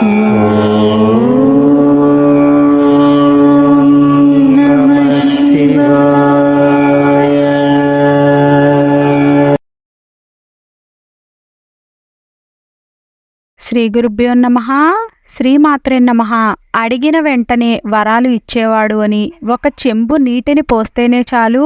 శ్రీ గురుభ్యో నమ శ్రీమాత్రే నమ. అడిగిన వెంటనే వరాలు ఇచ్చేవాడు అని ఒక చెంబు నీటిని పోస్తేనే చాలు.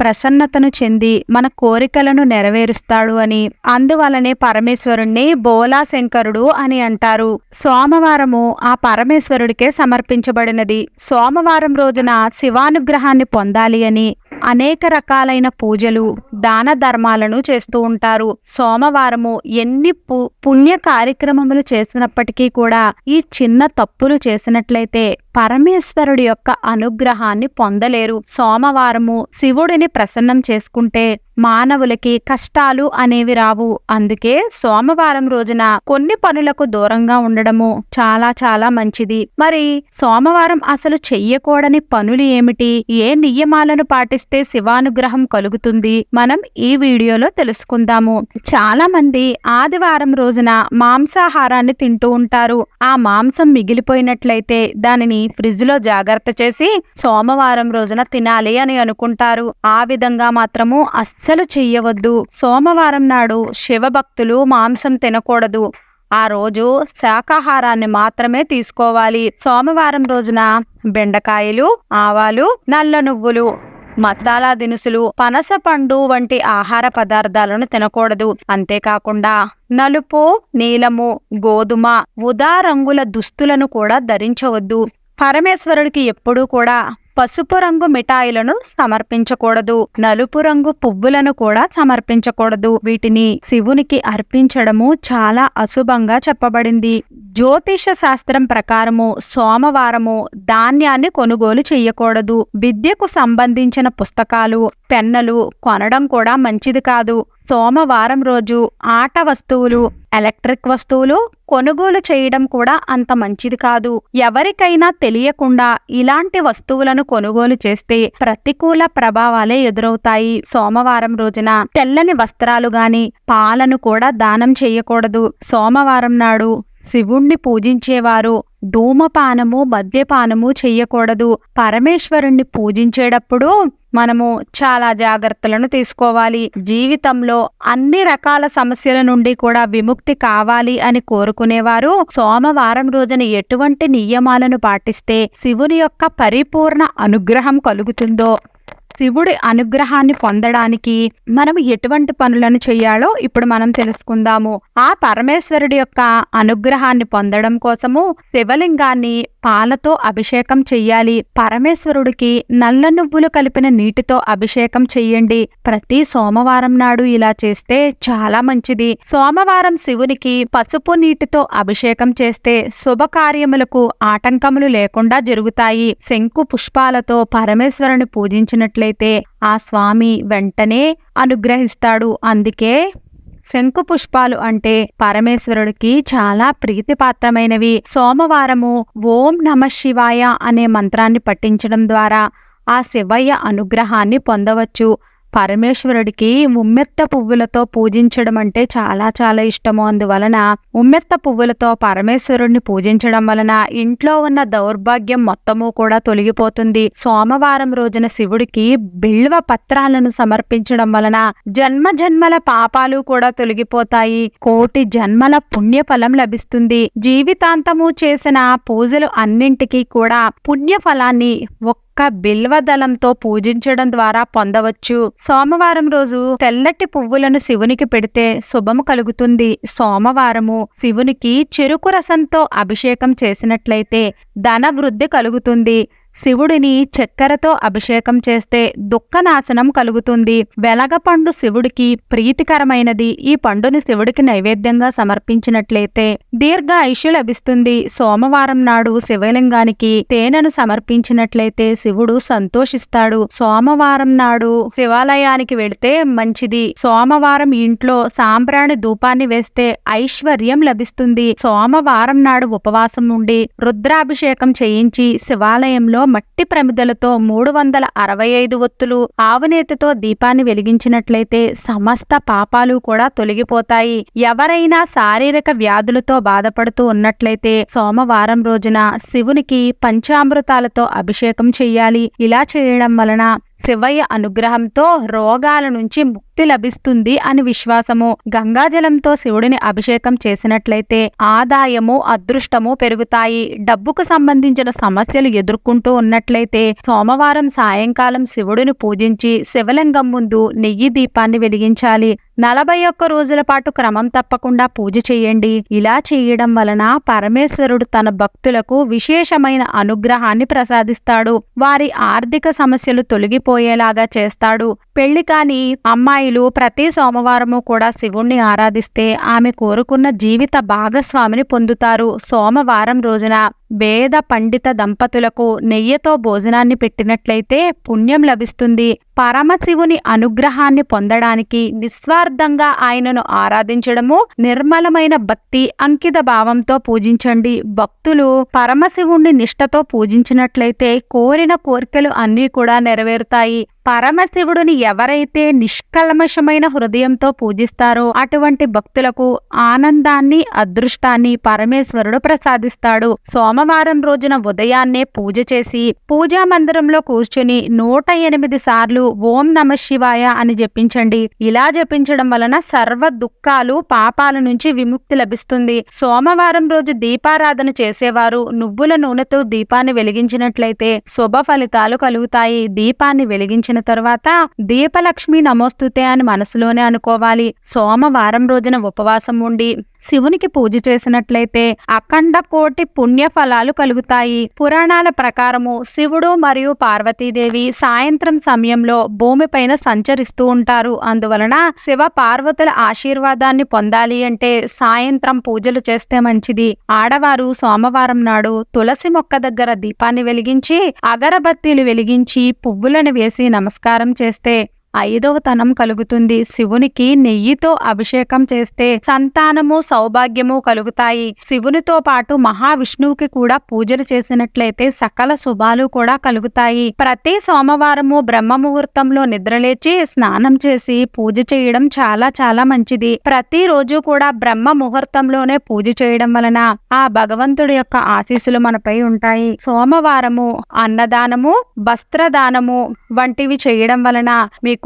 ప్రసన్నతను చెంది మన కోరికలను నెరవేరుస్తాడు అని. అందువలనే పరమేశ్వరుణ్ణి బోలా శంకరుడు అని అంటారు. సోమవారము ఆ పరమేశ్వరుడికే సమర్పించబడినది. సోమవారం రోజున శివానుగ్రహాన్ని పొందాలి అని అనేక రకాలైన పూజలు దాన ధర్మాలను చేస్తూ ఉంటారు. సోమవారము ఎన్ని పు- పుణ్య కార్యక్రమములు చేసినప్పటికీ కూడా ఈ చిన్న తప్పులు చేసినట్లయితే పరమేశ్వరుడి యొక్క అనుగ్రహాన్ని పొందలేరు. సోమవారము శివుడిని ప్రసన్నం చేసుకుంటే మానవులకి కష్టాలు అనేవి రావు. అందుకే సోమవారం రోజున కొన్ని పనులకు దూరంగా ఉండడము చాలా చాలా మంచిది. మరి సోమవారం అసలు చెయ్యకూడని పనులు ఏమిటి? ఏ నియమాలను పాటిస్తే శివానుగ్రహం కలుగుతుంది? మనం ఈ వీడియోలో తెలుసుకుందాము. చాలా మంది ఆదివారం రోజున మాంసాహారాన్ని తింటూ ఉంటారు. ఆ మాంసం మిగిలిపోయినట్లయితే దానిని ఫ్రిడ్జ్లో జాగ్రత్త చేసి సోమవారం రోజున తినాలి అని అనుకుంటారు. ఆ విధంగా మాత్రము అస్సలు చెయ్యవద్దు. సోమవారం నాడు శివభక్తులు మాంసం తినకూడదు. ఆ రోజు శాకాహారాన్ని మాత్రమే తీసుకోవాలి. సోమవారం రోజున బెండకాయలు ఆవాలు నల్ల నువ్వులు మసాలా దినుసులు పనస పండు వంటి ఆహార పదార్థాలను తినకూడదు. అంతేకాకుండా నలుపు నీలము గోధుమ ఉదా రంగుల దుస్తులను కూడా ధరించవద్దు. పరమేశ్వరుడికి ఎప్పుడూ కూడా పసుపు రంగు మిఠాయిలను సమర్పించకూడదు నలుపు రంగు పువ్వులను కూడా సమర్పించకూడదు. వీటిని శివునికి అర్పించడము చాలా అశుభంగా చెప్పబడింది. జ్యోతిష శాస్త్రం ప్రకారము సోమవారము ధాన్యాన్ని కొనుగోలు చేయకూడదు. విద్యకు సంబంధించిన పుస్తకాలు పెన్నలు కొనడం కూడా మంచిది కాదు. సోమవారం రోజు ఆట వస్తువులు ఎలక్ట్రిక్ వస్తువులు కొనుగోలు చేయడం కూడా అంత మంచిది కాదు. ఎవరికైనా తెలియకుండా ఇలాంటి వస్తువులను కొనుగోలు చేస్తే ప్రతికూల ప్రభావాలే ఎదురవుతాయి. సోమవారం రోజున తెల్లని వస్త్రాలు గాని పాలను కూడా దానం చేయకూడదు. సోమవారం నాడు శివుణ్ణి పూజించేవారు. ధూమపానము మద్యపానము చెయ్యకూడదు. పరమేశ్వరుణ్ణి పూజించేటప్పుడు మనము చాలా జాగ్రత్తలను తీసుకోవాలి. జీవితంలో అన్ని రకాల సమస్యల నుండి కూడా విముక్తి కావాలి అని కోరుకునేవారు. సోమవారం రోజున ఎటువంటి నియమాలను పాటిస్తే శివుని యొక్క పరిపూర్ణ అనుగ్రహం కలుగుతుందో శివుడి అనుగ్రహాన్ని పొందడానికి మనం ఎటువంటి పనులను చేయాలో ఇప్పుడు మనం తెలుసుకుందాము. ఆ పరమేశ్వరుడి యొక్క అనుగ్రహాన్ని పొందడం కోసము శివలింగాన్ని పాలతో అభిషేకం చెయ్యాలి. పరమేశ్వరుడికి నల్ల నువ్వులు కలిపిన నీటితో అభిషేకం చెయ్యండి. ప్రతి సోమవారం నాడు ఇలా చేస్తే చాలా మంచిది. సోమవారం శివునికి పసుపు నీటితో అభిషేకం చేస్తే శుభకార్యములకు ఆటంకములు లేకుండా జరుగుతాయి. శంకు పుష్పాలతో పరమేశ్వరుని పూజించినట్లయితే ఆ స్వామి వెంటనే అనుగ్రహిస్తాడు. అందుకే శంకు పుష్పాలు అంటే పరమేశ్వరుడికి చాలా ప్రీతిపాత్రమైనవి. సోమవారము ఓం నమ శివాయ అనే మంత్రాన్ని పఠించడం ద్వారా ఆ శివయ్య అనుగ్రహాన్ని పొందవచ్చు. పరమేశ్వరుడికి ఉమ్మెత్త పువ్వులతో పూజించడం అంటే చాలా చాలా ఇష్టము. అందువలన ఉమ్మెత్త పువ్వులతో పరమేశ్వరుడిని పూజించడం వలన ఇంట్లో ఉన్న దౌర్భాగ్యం మొత్తము కూడా తొలగిపోతుంది. సోమవారం రోజున శివుడికి బిల్వ పత్రాలను సమర్పించడం వలన జన్మ జన్మల పాపాలు కూడా తొలగిపోతాయి. కోటి జన్మల పుణ్యఫలం లభిస్తుంది. జీవితాంతము చేసిన పూజలు అన్నింటికీ కూడా పుణ్యఫలాన్ని ఒక్క బిల్వదళంతో పూజించడం ద్వారా పొందవచ్చు. సోమవారం రోజు తెల్లటి పువ్వులను శివునికి పెడితే శుభము కలుగుతుంది. సోమవారము శివునికి చెరుకు రసంతో అభిషేకం చేసినట్లయితే ధన వృద్ధి కలుగుతుంది. శివుడిని చక్కెరతో అభిషేకం చేస్తే దుఃఖనాశనం కలుగుతుంది. వెలగపండు శివుడికి ప్రీతికరమైనది. ఈ పండుని శివుడికి నైవేద్యంగా సమర్పించినట్లయితే దీర్ఘ ఐష్యు లభిస్తుంది. సోమవారం నాడు శివలింగానికి తేనెను సమర్పించినట్లయితే శివుడు సంతోషిస్తాడు. సోమవారం నాడు శివాలయానికి వెళితే మంచిది. సోమవారం ఇంట్లో సాంబ్రాణి ధూపాన్ని వేస్తే ఐశ్వర్యం లభిస్తుంది. సోమవారం నాడు ఉపవాసం ఉండి రుద్రాభిషేకం చేయించి శివాలయంలో మట్టి ప్రమిదలతో మూడు వందల అరవై ఐదు ఒత్తులు ఆవునేతితో దీపాన్ని వెలిగించినట్లయితే సమస్త పాపాలు కూడా తొలగిపోతాయి. ఎవరైనా శారీరక వ్యాధులతో బాధపడుతూ ఉన్నట్లయితే సోమవారం రోజున శివునికి పంచామృతాలతో అభిషేకం చెయ్యాలి. ఇలా చేయడం వలన శివయ్య అనుగ్రహంతో రోగాల నుంచి ముక్తి లభిస్తుంది అని విశ్వాసము. గంగాజలంతో శివుడిని అభిషేకం చేసినట్లయితే ఆదాయము అదృష్టము పెరుగుతాయి. డబ్బుకు సంబంధించిన సమస్యలు ఎదుర్కొంటూ ఉన్నట్లయితే సోమవారం సాయంకాలం శివుడిని పూజించి శివలింగం ముందు నెయ్యి దీపాన్ని వెలిగించాలి. నలభై ఒక్క రోజుల పాటు క్రమం తప్పకుండా పూజ చేయండి. ఇలా చేయడం వలన పరమేశ్వరుడు తన భక్తులకు విశేషమైన అనుగ్రహాన్ని ప్రసాదిస్తాడు. వారి ఆర్థిక సమస్యలు తొలగిపోయేలాగా చేస్తాడు. పెళ్ళి కాని అమ్మాయిలు ప్రతి సోమవారము కూడా శివుణ్ణి ఆరాధిస్తే ఆమె కోరుకున్న జీవిత భాగస్వామిని పొందుతారు సోమవారం రోజున. వేద పండిత దంపతులకు నెయ్యితో భోజనాన్ని పెట్టినట్లయితే పుణ్యం లభిస్తుంది. పరమశివుని అనుగ్రహాన్ని పొందడానికి నిస్వార్థంగా ఆయనను ఆరాధించడము నిర్మలమైన భక్తి అంకిత భావంతో పూజించండి. భక్తులు పరమశివుణ్ణి నిష్టతో పూజించినట్లయితే కోరిన కోరికలు అన్నీ కూడా నెరవేరుతాయి. పరమశివుడిని ఎవరైతే నిష్కల్మషమైన హృదయంతో పూజిస్తారో అటువంటి భక్తులకు ఆనందాన్ని అదృష్టాన్ని పరమేశ్వరుడు ప్రసాదిస్తాడు. సోమవారం రోజున ఉదయాన్నే పూజ చేసి పూజా మందిరంలో కూర్చుని నూట ఎనిమిది సార్లు ఓం నమ శివాయ అని జపించండి. ఇలా జపించడం వలన సర్వ దుఃఖాలు పాపాల నుంచి విముక్తి లభిస్తుంది. సోమవారం రోజు దీపారాధన చేసేవారు నువ్వుల నూనెతో దీపాన్ని వెలిగించినట్లయితే శుభ ఫలితాలు కలుగుతాయి. దీపాన్ని వెలిగించిన తర్వాత దీపలక్ష్మి నమోస్తుతే అని మనసులోనే అనుకోవాలి. సోమవారం రోజున ఉపవాసం ఉండి శివునికి పూజ చేసినట్లయితే అఖండ కోటి పుణ్య ఫలాలు కలుగుతాయి. పురాణాల ప్రకారము శివుడు మరియు పార్వతీదేవి సాయంత్రం సమయంలో భూమిపైన సంచరిస్తూ ఉంటారు. అందువలన శివ పార్వతుల ఆశీర్వాదాన్ని పొందాలి అంటే సాయంత్రం పూజలు చేస్తే మంచిది. ఆడవారు సోమవారం నాడు తులసి మొక్క దగ్గర దీపాన్ని వెలిగించి అగరబత్తీలు వెలిగించి పువ్వులను వేసి నమస్కారం చేస్తే ఐదవ తనం కలుగుతుంది. శివునికి నెయ్యితో అభిషేకం చేస్తే సంతానము సౌభాగ్యము కలుగుతాయి. శివునితో పాటు మహావిష్ణువుకి కూడా పూజలు చేసినట్లయితే సకల శుభాలు కూడా కలుగుతాయి. ప్రతి సోమవారము బ్రహ్మ ముహూర్తంలో నిద్రలేచి స్నానం చేసి పూజ చేయడం చాలా చాలా మంచిది. ప్రతి రోజు కూడా బ్రహ్మ ముహూర్తంలోనే పూజ చేయడం వలన ఆ భగవంతుడి యొక్క ఆశీస్సులు మనపై ఉంటాయి. సోమవారము అన్నదానము వస్త్రదానము వంటివి చేయడం వలన మీకు